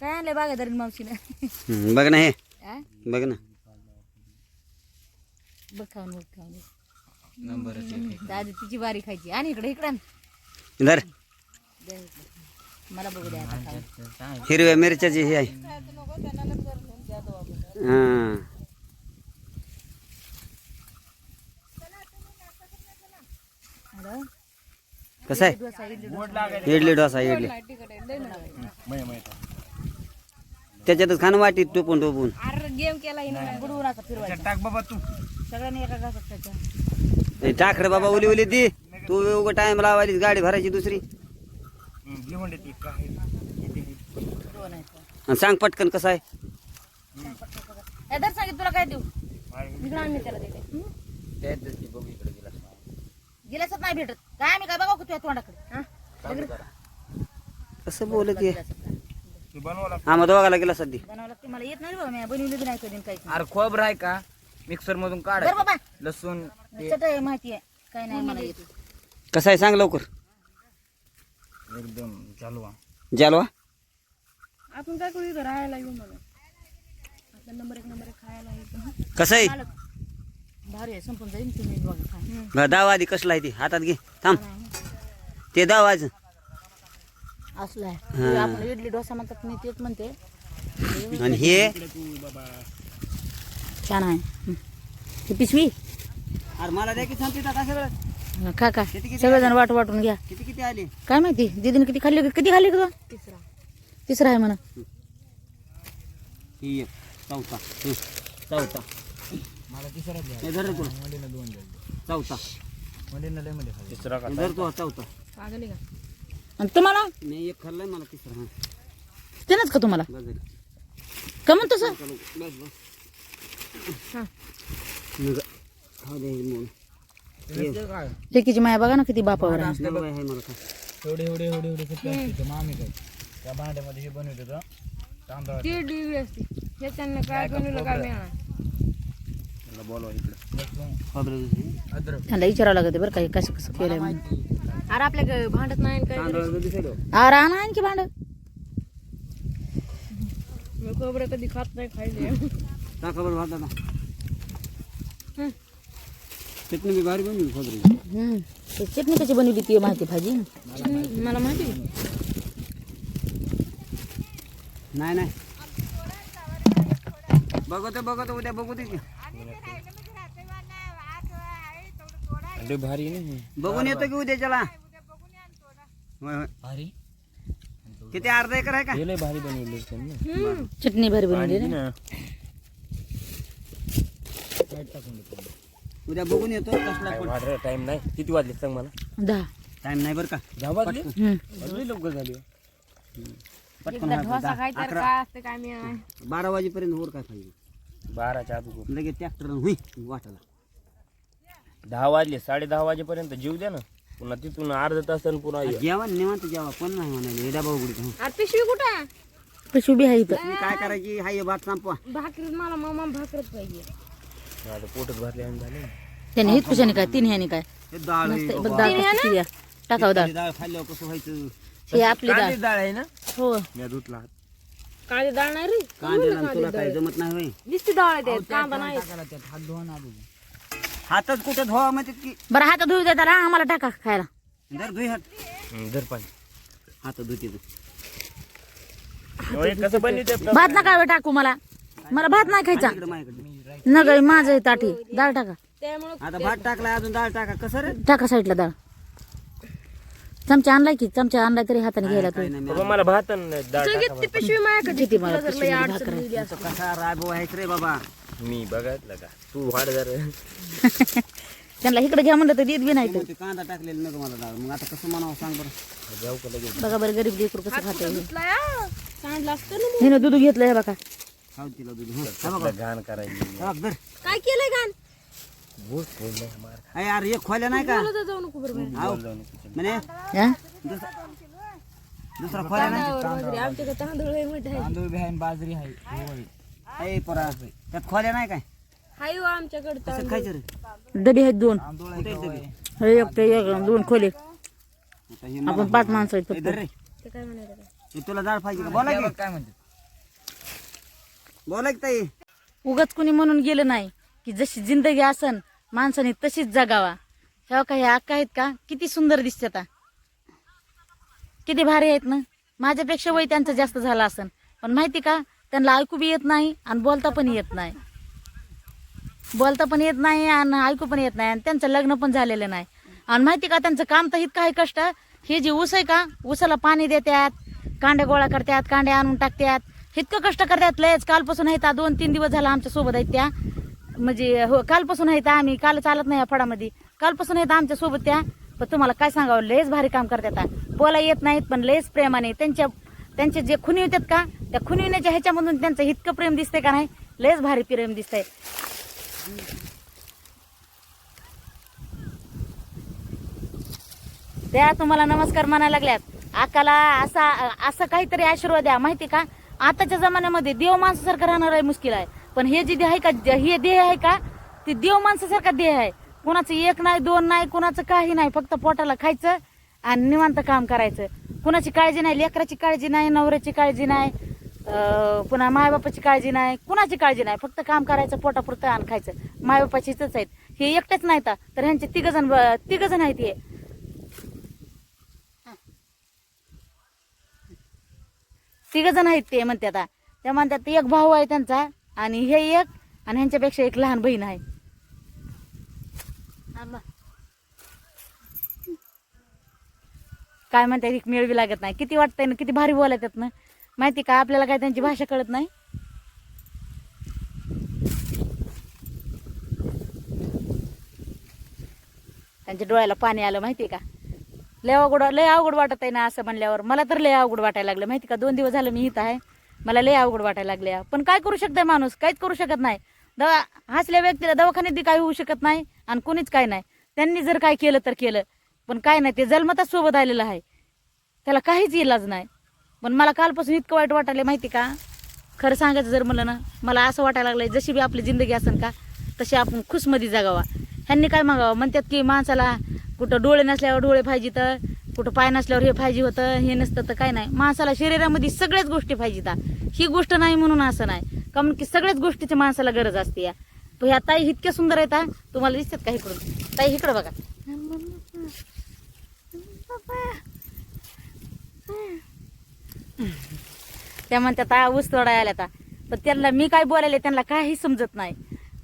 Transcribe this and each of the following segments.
काय आणलंय बागायदारी मावशीनं? हम्म, बघ ना हे. आ? बघ ना. बघ खाऊन बघ खाऊन. दादी तिची बारी खायची. आणि इकडे इकडे आण. धर. दे इकडे. मला बघू द्या आता खाऊन. हिरव्या मिरच्याची हे आहे. हां. हॅलो? कसं आहे? डोसा, इडली डोसा. इडली डोसा इडली. त्याच्यातच खाणं वाटीत टोपून टोपून. अरे गेम केला हिने फिरवायचा. टाक बाबा तू. सगळ्यांनी एका घासात खायचा ए, टाक रे बाबा ओली ओली दी तू उगा टाइम लावायली गाडी भरायची दुसरी. घेऊन येते काय येते. दोन आहेत. आणि सांग पटकन कसं आहे. ए, दर सांगित तुला काय देऊ? आहे. इकडं आण मी त्याला देते. हं? त्यात ते बघू इकडे गेला गिलासात नाही भेटत. काय आम्ही काय बघा तुझ्या तोंडाकडे? हा? कसं बोलत तू बनवला आम्हा दोघाला गेला सध्या. बनावं लागते मला येत नाही रे बाबा मी बनवली बी नाही कधी नाही. अरे खोबरं आहे का? मिक्सर मधून काढ. बरं बाबा. लसूण ते. चट आहे माहिती आहे. काय नाही मला येत. कसं आहे? सांग लवकर. एकदम चालू आहे. जालवा? आपण काय करू इथं राहायला येऊ मला आपला नंबर एक नंबर एक खायला येतो. कसं आहे? भारी आहे संपून जाईल तुम्ही बघा खा बरं, दाव आधी कसला आहे ती? हातात घे. थांब. ते दाव आज असलं आहे आपण इडली डोसा म्हणतात मी तेच म्हणते. आणि हे? छान आहे. हं. पिशवी? अरे मला द्या की थांबते का सगळं. खा का सगळेजण वाट वाटून घ्या. किती किती आले? काय माहिती? दीदीने किती खाल्ली किती खाल्ली का तिसरा. तिसरा आहे म्हणा. ही एक चौथा. हं, चौथा. मला तिसरा द्या. हे धर रे तुला मधीनं दोन द्या. चौथा. तिसरा धर तू चौथा. पागली का? आणि तुम्हाला? नाही एक खाल्लाय मला तिसरा हा. का तुम्हाला? बस झाली. का म्हणतो सर? चलो, बस बस. हा. मग खाऊ दे हे म्हणून. काय? लेकीची माया बघा ना किती बापावर आहे. नवं आहे मला खा. एवढे एवढे एवढे एवढे किती असते ते मामी काय? त्या भांड्यामध्ये हे बनवत होतं तांदळाचं. ती डिग्री असते. ह्याच्यानं काय बनवलं काय मिळणार? त्याला बोलवा इकडे. लसूण खोबरं दूध. अद्रक. त्यांना विचारावं लागत बरं काही कसं कसं केलंय म्हणून. अरे आपल्या भांडत नाही काय? अरे आणा आणखी भांड. मी खोबरं कधी खात नाही खायले टाका बरं भात आता हं. चटणी बी भारी बनवली खोबरी. चटणी कशी बनवली ती माहिती भाजी? मला माहिती नाही नाही. बघतो बघतो उद्या बघू दे भारी नाही बघून येतो की उद्या होय भारी. किती अर्धा एकर आहे का? हे लय भारी बनवले त्यांनी. चटणी भारी बनवली ना. ना उद्या बघून येतो कसला टाइम नाही. किती वाजले सांग मला? दहा. टाइम नाही बरं का? दहा वाजले? हम्म. लय लवकर झाली. पटकन दहा- अकरा बारा वाजेपर्यंत वर काय पाहिजे बाराच्या आधी लगेच ट्रॅक्टर होई वाटाला. दहा वाजले साडे दहा वाजेपर्यंत. जीव द्या ना. पुन्हा तिथून अर्धा तास पुन्हा ये. जेवण निवांत जेवा. पण नाही म्हणाले? हे डबा उघडीत. अरे पिशवी कुठं? पिशवी आहे इथं. काय करायची? हाय हे भात संपवा. भाकरीत मला मामा भाकरच पाहिजे. आता पोटच भरले आणि झाले. त्याने हित कुशाने काय? तीन ह्याने काय? हे डाळ आहे मस्त बाबा. बघ डाळ कशी द्या. टाकाव डाळ. ही डाळ खाल्ल्यावर कसं व्हायचं? हे आपली डाळ. डाळ आहे ना? हो. मी धुतला. कांदे डाळ नाही रे. कांद्याला तुला काय जमत नाही होय. दिसती डाळ आहे त्यात. कांदा नाही. हात धुवा ना हातच कुठे धुवा म्हणतात की बरं हात धुऊ देता रा आम्हाला टाका खायला. धर धुई हात धर पाणी. हात धुते होय, कसं बनवते भात नका वेळ टाकू मला. मला भात नाही खायचा. इकडे माझ्याकडे. न ग माझं आहे ताटी डाळ टाका. त्यामुळे आता भात टाकलाय अजून डाळ टाका. कसं रे? टाका साईडला डाळ चमचा आणलाय की चमचा आणलाय तरी हाताने घ्यायला काय नाही बाबा मला भात आणि डाळ टाका ती पिशवी माझ्याकडे. किती मला भाकर आहे. तो कसा राबो आहेस रे बाबा. मी बघायला का? तू वाढ जर. त्यांना इकडे घ्या म्हणलं तर देत बी नाही ते कांदा टाकलेला नको मला डाळ मग आता कसं म्हणावं सांग बरं. जाऊ का लगेच? बघा बरं गरीब लेकरू कसं खाते सांडलं असतं ना हिनं दूध घेतलं हे बघा. खाऊ तिला दूध. हं. कसलं घाण करायची. हा, धर. काय केलंय मार. अरे यार एक खोल्या नाही का? जाऊ नको बरोबर. म्हणे हा? दुसरा खोल्या नाही? तांदूळ लय मोठे आहे तांदूळ बी आहे आणि बाजरी आहे. पोरा त्यात खोल्या नाही काय? हाय हो आमच्याकडे कसं खायचं रे डबे आहेत दोन. तांदूळ कुठे आहेत डबे? हे एक ते एक दोन खोले. आता मला- आपण पाच माणसं आहेत ए, धर रे. ते काय म्हणायचं काय हे तुला डाळ पाहिजे का? बोला की. काय म्हणते? बोला की ताई. उगाच कुणी म्हणून गेलं नाही की जशी जिंदगी असन माणसाने तशीच जगावा. ह्या का ह्या अक्का आहेत का? किती सुंदर दिसते आता. किती भारी आहेत ना? माझ्यापेक्षा वय त्यांचं जास्त झालं असन. पण माहिती का? त्यांना ऐकू बी येत नाही आणि बोलता पण येत नाही. बोलता पण येत नाही आणि ऐकू पण येत नाही आणि त्यांचं लग्न पण झालेलं नाही. आणि माहिती का त्यांचं काम तर इतकं आहे कष्ट. हे जी ऊस आहे का ऊसाला पाणी देतात कांडे गोळा करतात कांडे आणून टाकतात. इतकं कष्ट करतात लयच. कालपासून आहेत दोन तीन दिवस झाला आमच्यासोबत आहेत त्या. म्हणजे हो कालपासून आहेत आम्ही काल चालत नाही या फळामध्ये कालपासून आहेत आमच्यासोबत त्या. पण तुम्हाला काय सांगावं लयच भारी काम करतात बोला येत नाहीत पण लयच प्रेमाने. त्यांच्या त्यांचे जे खुनी होतात का त्या खुनविण्याच्या ह्याच्यामधून त्यांचं इतकं प्रेम दिसतंय का नाही? लयच भारी प्रेम दिसतंय. त्या तुम्हाला नमस्कार म्हणायला लागल्यात. आकाला असा असं काहीतरी आशीर्वाद द्या माहिती का? आताच्या जमान्यामध्ये देव माणसासारखं राहणार आहे मुश्किल आहे. पण हे जे देह आहे का हे देह आहे का? ते देव माणसासारखा देह आहे. कुणाचं एक नाही दोन नाही कुणाचं काही नाही फक्त पोटाला खायचं आणि निवांत काम करायचं. कुणाची काळजी नाही लेकराची काळजी नाही नवऱ्याची काळजी नाही. पुन्हा मायबापाची काळजी नाही कुणाची काळजी नाही फक्त काम करायचं पोटापुरतं आणि खायचं. मायबापाची इथंच आहेत. हे एकटेच नाहीत. आ, तर ह्यांचे तिघ जण तिघ जण आहेत हे. तिघ जण आहेत ते म्हणते आता. त्या म्हणतात एक भाऊ आहे त्यांचा आणि हे एक आणि ह्यांच्यापेक्षा एक लहान बहीण आहे. काय म्हणतात एक मिळवी लागत नाही. किती वाटतंय ना किती भारी बोलत ना. माहिती का? आपल्याला काय त्यांची भाषा कळत नाही. त्यांच्या डोळ्याला पाणी आलं माहिती का? लय अवघड लय अवघड वाटत आहे ना असं म्हणल्यावर. मला तर लय अवघड वाटायला लागलं माहिती का? दोन दिवस झालं मी इथं आहे. मला लय अवघड वाटायला लागले पण काय करू शकताय माणूस? काहीच करू शकत नाही. दवा हसल्या व्यक्तीला दवाखान्यात बी काही होऊ शकत नाही आणि कोणीच काय नाही. त्यांनी जर काय केलं तर केलं. पण काय नाही ते जन्मताच सोबत आलेलं आहे. त्याला काहीच इलाज नाही. पण मला कालपासून इतकं वाईट वाटायला माहिती का खरं सांगायचं जर म्हणलं ना मला असं वाटायला लागलंय जशी बी आपली जिंदगी असेल का तशी आपण खुशमध्ये जगावा ह्यांनी काय मागावं म्हणतात की माणसाला कुठं डोळे नसल्यावर डोळे पाहिजे तर कुठं पाय नसल्यावर हे पाहिजे होतं हे नसतं तर काय नाही माणसाला शरीरामध्ये सगळ्याच गोष्टी पाहिजे ता ही गोष्ट नाही म्हणून असं नाही कारण की सगळ्याच गोष्टीची माणसाला गरज असते या पण ह्या ताई इतक्या सुंदर आहेत हा तुम्हाला दिसतात का इकडून ताई इकडं बघा त्या म्हणतात "आ, ऊस तोडायला आल्या आता पण त्यांना मी काय बोलायले त्यांना काही समजत नाही.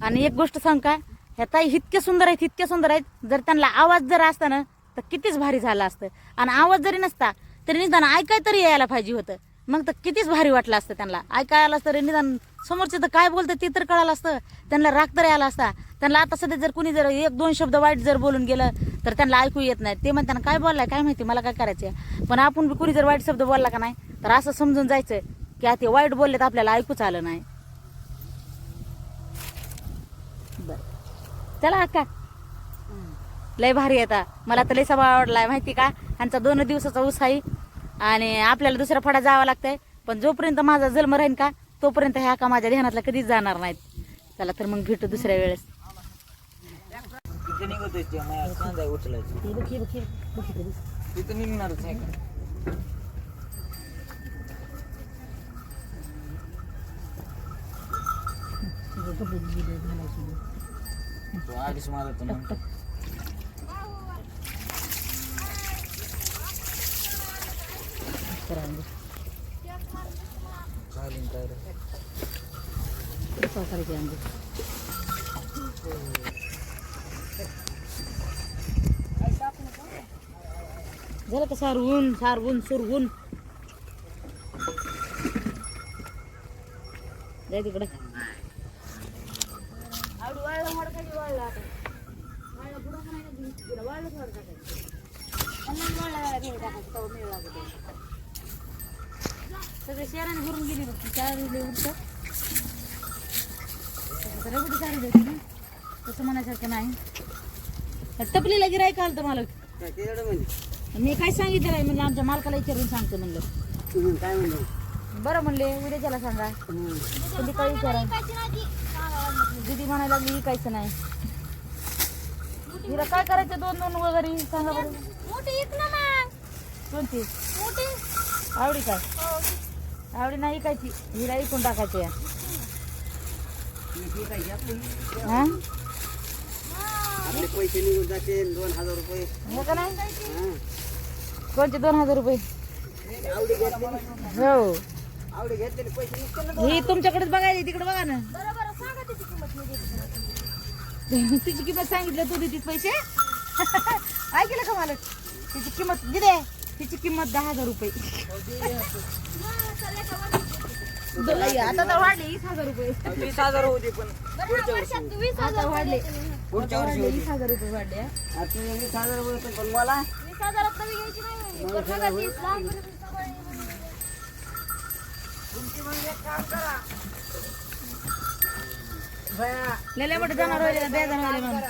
आणि एक गोष्ट सांग का ह्या ताई इतक्या सुंदर आहेत इतक्या सुंदर आहेत. जर त्यांना आवाज जर असता ना तर कितीच भारी झाला असतं. आणि आवाज जरी नसता तरी निदान ऐकाय तरी यायला पाहिजे होतं. मग तर कितीच भारी वाटलं असतं त्यांना. ऐकायला असतं तरी निदान समोरचे तर काय बोलतं ते तर कळालं असतं. त्यांना राग तर यायला असता. त्यांना आता सध्या जर कुणी जर एक दोन शब्द वाईट जर बोलून गेलं तर त्यांना ऐकू येत नाही. ते म्हणताना काय बोललाय काय माहिती मला काय करायचं पण आपण बी कुणी जर वाईट शब्द बोलला का नाही तर असं समजून जायचं की आता वाईट बोलले तर आपल्याला ऐकूच आलं नाही. बरं. चला अक्का. लय भारी येता मला तर लय सभा आवडलाय माहिती का? ह्यांचा दोन दिवसाचा उसाही आणि आपल्याला दुसऱ्या फडा जावं लागतंय. पण जोपर्यंत माझा जन्म राहीन का तोपर्यंत ह्या का माझ्या ध्यानातला कधीच जाणार नाहीत. चला तर मग भेटू दुसऱ्या वेळेस. तिथे निघतोय ते माझ्या कांदा उचलायचं. तिथं निघणारच आहे का? तो आधीच माझा तर मग चालेल काय रे झालं का सारवून सारवून सुरवून? जाय तिकडे. सगळे शेराने भरून गेली बघ चार उठत रगडी सारी होती ना? तसं म्हणायसारखं नाही. टपलीला गिराय काल तर मला काय म्हणजे? मी काय सांगितलं आहे म्हणजे आमच्या मालकाला विचारून सांगतो म्हणलं. काय म्हणलं? बरं म्हणले उद्या त्याला सांगा. कधी काही विचारा. दिदी म्हणायला लागली विकायचं नाही. हिला काय करायचं दोन दोन वगैरे सांगा बरं. मोठी येत ना मग. कोणती? मोठी. आवडी काय? हो. आवडी नाही इकायची हिला इकून टाकायची या. हा? आपले पैसे निघून जाते दोन हजार रुपये. हे का नाही. कोणते दोन हजार रुपये? आवडी घेतली हो. आवडी घेतलेले पैसे निघते ना ही तुमच्याकडेच बघायला तिकडे बघा ना. तिची किंमत सांगितलं तू देतीस पैसे? ऐकलं का मला तिची किंमत दिले तिची किंमत दहा हजार रुपये. आता तर वाढले वीस हजार रुपये. वीस हजार होते पण. आता वाढले. पुढच्या वर्षी वाढले होते. वीस हजार रुपये वाढले हा. आता वीस हजार होते पण मला लय मोठे जनावर होईल बे जनावर म्हणून.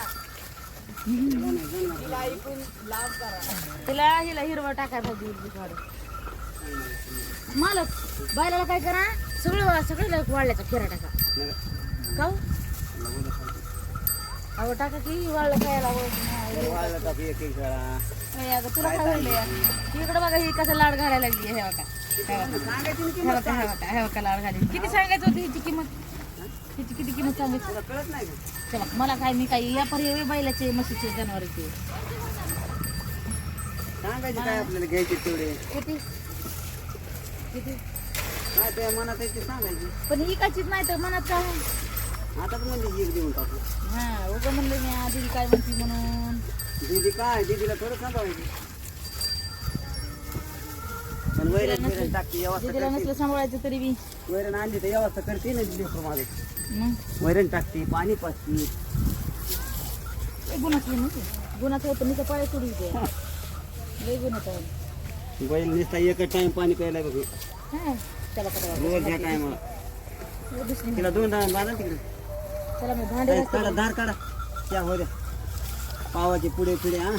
तिला हिला हिरवा टाकाय पाहिजे वाढ मालक बैलाला काय करा? सगळं सगळं वाढल्याचा फेरा टाका. का हो? अहो टाका की वाढलं खायला आवडत वाढलं का एक एक वेळा नाही अगं तुला काय वाढले इकडे बघा ही कसं लाड घालायला लागली हे बघा. हे बघा. हे बघा हे बघा हे बघा लाड घाली किती सांगायचं होती हिची किंमत? हिची किती किंमत सांगायची? तुला कळत नाही का? चला मला काय मी काय या पर्याय बैलाचे म्हशीचे जनावरांचे? सांगायचे काय आपल्याला घ्यायचे तेवढे? किती? किती? काय त्या मनात आहे ते सांगायचे. पण ही काचीच नाही तर मनात काय? आता तर म्हणजे एक देऊन टाकू. हा उगं म्हणलं मी आधी काय म्हणते म्हणून? दीदी काय? दीदीला थोडं सांभाळायचे. पण वैरण वैरण टाकते व्यवस्था नसलं सांभाळायचं तरी बी. वैरण आणली तर व्यवस्था करते ना लेकरं माझं. मग? वैरण टाकते पाणी पाचते गुणाचं ना गुणाचं होतं मी तर पाय सोडू दे. लय आहे. बैल नुसता एकच टाइम पाणी प्यायला बघ. हा. चला पटा रोज ह्या टायमाला. दुसरी तिला दोन टाइम बांधा तिकडे. चला मी भांडे धार काढा. त्या हो द्या. पावाचे पुढे पुढे हा.